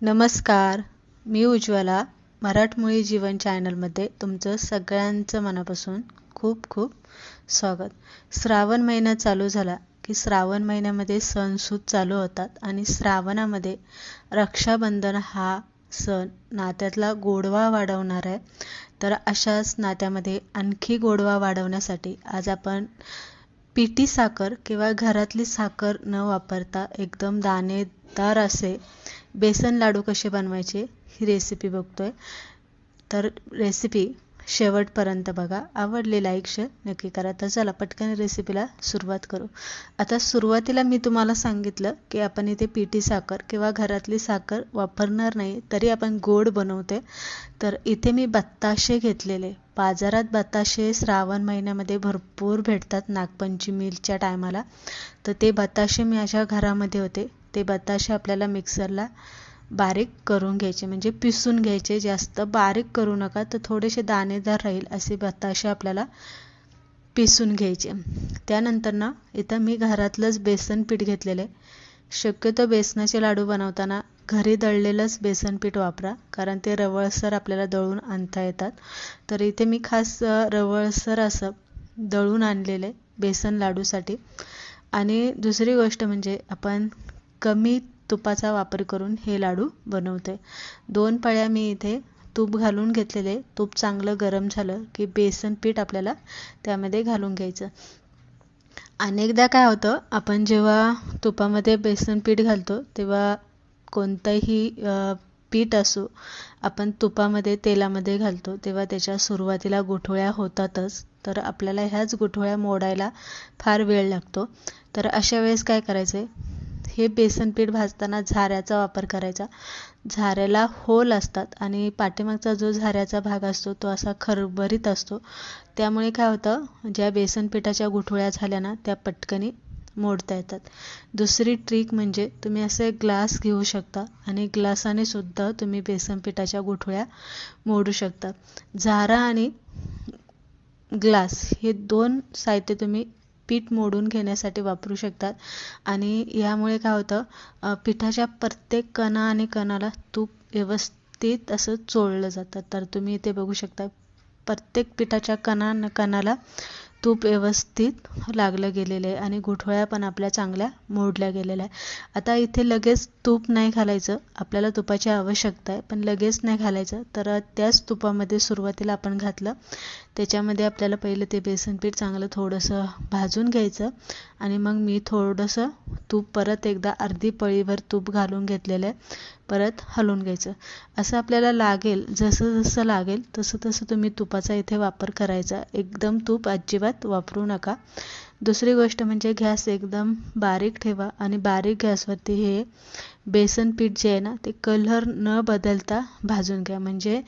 नमस्कार. मी उज्ज्वला मराठमोळी जीवन चॅनलमध्ये तुमचं सगळ्यांचं मनापासून खूप खूप स्वागत. श्रावण महिना चालू झाला की श्रावण महिन्यामध्ये सणसूद चालू होतात आणि श्रावणामध्ये रक्षाबंधन हा सण नात्यातला गोडवा वाढवणार आहे. तर अशाच नात्यामध्ये आणखी गोडवा वाढवण्यासाठी आज आपण पिटी साखर किंवा घरातली साखर न वापरता एकदम दाणेदार असे बेसन लाडू कसे बनवायचे ही रेसिपी बघतोय. तर रेसिपी शेवटपर्यंत बघा. आवडले लाईक शेअर नक्की करा. तर चला पटकन रेसिपीला सुरुवात करू. आता सुरुवातीला मी तुम्हाला सांगितलं की आपण इथे पिठी साखर किंवा घरातली साखर वापरणार नाही तरी आपण गोड बनवते तर इथे मी बत्ताशे घेतलेले. बाजारात बताशे श्रावण महिन्यामध्ये भरपूर भेटतात नागपंचमीच्या टायमाला तर ते बताशे मी अशा घरामध्ये होते. ते बताशे आपल्याला मिक्सरला बारीक करून घ्यायचे. म्हणजे पिसून घ्यायचे. जास्त बारीक करू नका. तर थोडेसे दाणेदार राहील असे बताशे आपल्याला पिसून घ्यायचे. त्यानंतर ना इथं मी घरातलंच बेसन पीठ घेतलेलं आहे. शक्यतो बेसनाचे लाडू बनवताना घरी दळलेलंच बेसन पीठ वापरा. कारण ते रवळसर आपल्याला दळून आणता येतात. तर इथे मी खास रवळसर असं दळून आणलेलं आहे बेसन लाडूसाठी. आणि दुसरी गोष्ट म्हणजे आपण कमी तुपाचा वापर करून हे लाडू बनवते. दोन पळ्या मी इथे तूप घालून घेतलेले. तूप चांगलं गरम झालं की बेसन पीठ आपल्याला त्यामध्ये घालून घ्यायचं. अनेकदा काय होतं आपण जेव्हा तुपामध्ये बेसन पीठ घालतो तेव्हा कोणतंही पीठ असो आपण तुपामध्ये तेलामध्ये घालतो तेव्हा त्याच्या सुरुवातीला गुठळ्या होतातच. तर आपल्याला ह्याच गुठळ्या मोडायला फार वेळ लागतो. तर अशा वेळेस काय करायचं आहे हे बेसन पीठ भाजताना झाऱ्याचा वापर करायचा. झाऱ्याला होल असतात आणि पाठीमागचा जो झाऱ्याचा भाग असतो तो असा खरबरीत असतो. त्यामुळे काय होतं ज्या बेसन पिठाच्या गुठळ्या झाल्या ना त्या पटकनी मोडता येतात. दुसरी ट्रिक म्हणजे तुम्ही असे ग्लास घेऊ शकता आणि ग्लासाने सुद्धा तुम्ही बेसन पिठाच्या गुठळ्या मोडू शकता. झारा आणि ग्लास हे दोन साहित्य तुम्ही पीठ मोडून घेण्यासाठी वापरू शकतात. आणि यामुळे काय होतं पिठाच्या प्रत्येक कणा आणि कणाला तूप व्यवस्थित असं चोळलं जातं. तर तुम्ही इथे बघू शकता प्रत्येक पिठाच्या कणा कणाला तूप व्यवस्थित लागलं गेलेलं आहे आणि गुठळ्या पण आपल्या चांगल्या मोडल्या गेलेल्या आहे आता इथे लगेच तूप नाही घालायचं आपल्याला तुपाची आवश्यकता आहे. पण लगेच नाही घालायचं तर त्याच तुपामध्ये सुरुवातीला आपण घातलं. त्याच्यामध्ये आपल्याला पहिलं ते बेसन पीठ चांगलं थोडंसं भाजून घ्यायचं आणि मग मी थोडंसं तूप परत एकदा अर्धी पळीवर तूप घालून घेतलेलं आहे परत हलवून घ्यायचं. असं आपल्याला लागेल जसं जसं लागेल तसं तसं तुम्ही तुपाचा इथे वापर करायचा. एकदम तूप अजिबात वापरू नका. दुसरी गोष्ट म्हणजे गॅस एकदम बारीक ठेवा आणि बारीक गॅसवरती हे बेसन पीठ जे आहे ना ते कलर न बदलता भाजून घ्या. म्हणजे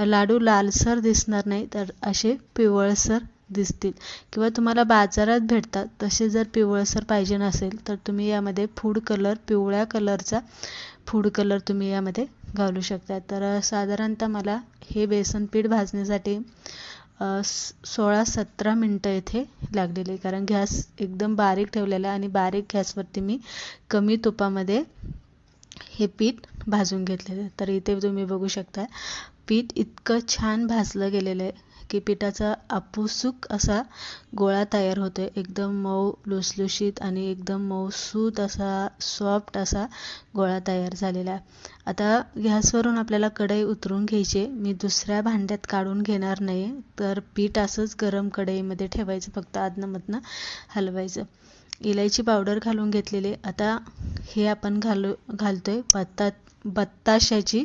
लाडू लालसर दिसणार नाही तर असे पिवळसर दिसतील. किंवा तुम्हाला बाजारात भेटतात तसे जर पिवळसर पाहिजे नसेल तर तुम्ही यामध्ये फूड कलर पिवळ्या कलरचा फूड कलर तुम्ही यामध्ये घालू शकता. तर साधारणतः मला हे बेसन पीठ भाजण्यासाठी सोळा सतरा मिनटं इथे लागलेली कारण गॅस एकदम बारीक ठेवलेला आणि बारीक गॅसवरती मी कमी तुपामध्ये हे पीठ भाजून घेतलेलं तर इथे तुम्ही बघू शकता पीठ इतकं छान भाजलं गेलेलं आहे. की पिठाचा आपुसूक असा गोळा तयार होतो एकदम मऊ लुसलुशीत आणि एकदम मऊसूत असा सॉफ्ट असा गोळा तयार झालेला आहे. आता गॅसवरून आपल्याला कढई उतरून घ्यायची मी दुसऱ्या भांड्यात काढून घेणार नाही तर पीठ असंच गरम कढईमध्ये ठेवायचं फक्त आदनमधनं हलवायचं. इलायची पावडर घालून घेतलेली आता हे आपण घालू घालतोय बत्ता बत्ताशाची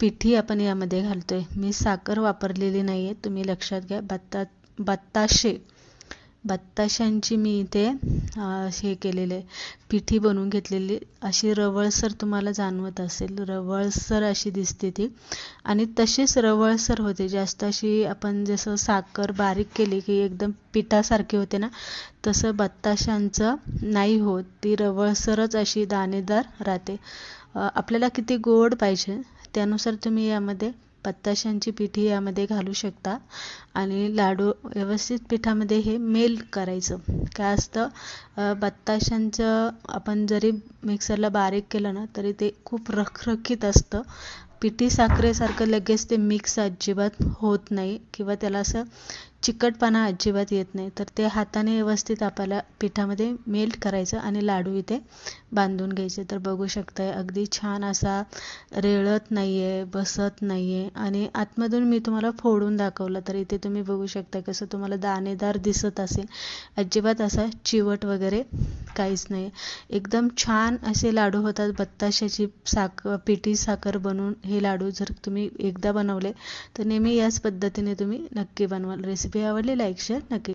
पिठी आपण यामध्ये घालतो आहे मी साखर वापरलेली नाही आहे तुम्ही लक्षात घ्या. बत्ता बत्ताशे. बत्ताशांची मी इथे हे केलेले पिठी बनवून घेतलेली. अशी रवळसर तुम्हाला जाणवत असेल. रवळसर अशी दिसते ती. आणि तशीच रवळसर होते. जास्त अशी आपण जसं साखर बारीक केली की एकदम पिठासारखी होते ना तसं बत्ताशांचं नाही होत. ती रवळसरच अशी दाणेदार राहते. आपल्याला किती गोड पाहिजे? त्यानुसार तुम्ही यामध्ये बत्ताशांची पिठी यामध्ये घालू शकता. आणि लाडू व्यवस्थित पिठामध्ये हे मेल करायचं. काय असतं बत्ताशांचं आपण जरी मिक्सरला बारीक केलं ना तरी ते खूप रखरखीत असतं. पिठी साखरेसारखं लगेच ते मिक्स अजिबात होत नाही. किंवा त्याला असं चिकटपणा अजिबात येत नाही. तर ते हाताने व्यवस्थित आपल्याला पिठामध्ये मेल्ट करायचं आणि लाडू इथे बांधून घ्यायचे. तर बघू शकताय अगदी छान असा रेळत नाही आहे बसत नाही आहे आणि आतमधून मी तुम्हाला फोडून दाखवलं तर इथे तुम्ही बघू शकता कसं तुम्हाला दाणेदार दिसत असेल. अजिबात असा चिवट वगैरे काहीच नाही एकदम छान असे लाडू होतात. बत्ताशाची साखर पिठी साखर बनवून हे लाडू जर तुम्ही एकदा बनवले तर नेहमी याच पद्धतीने तुम्ही नक्की बनवाल रेसिपी रेसिपी आवडली लाईक शेअर नक्की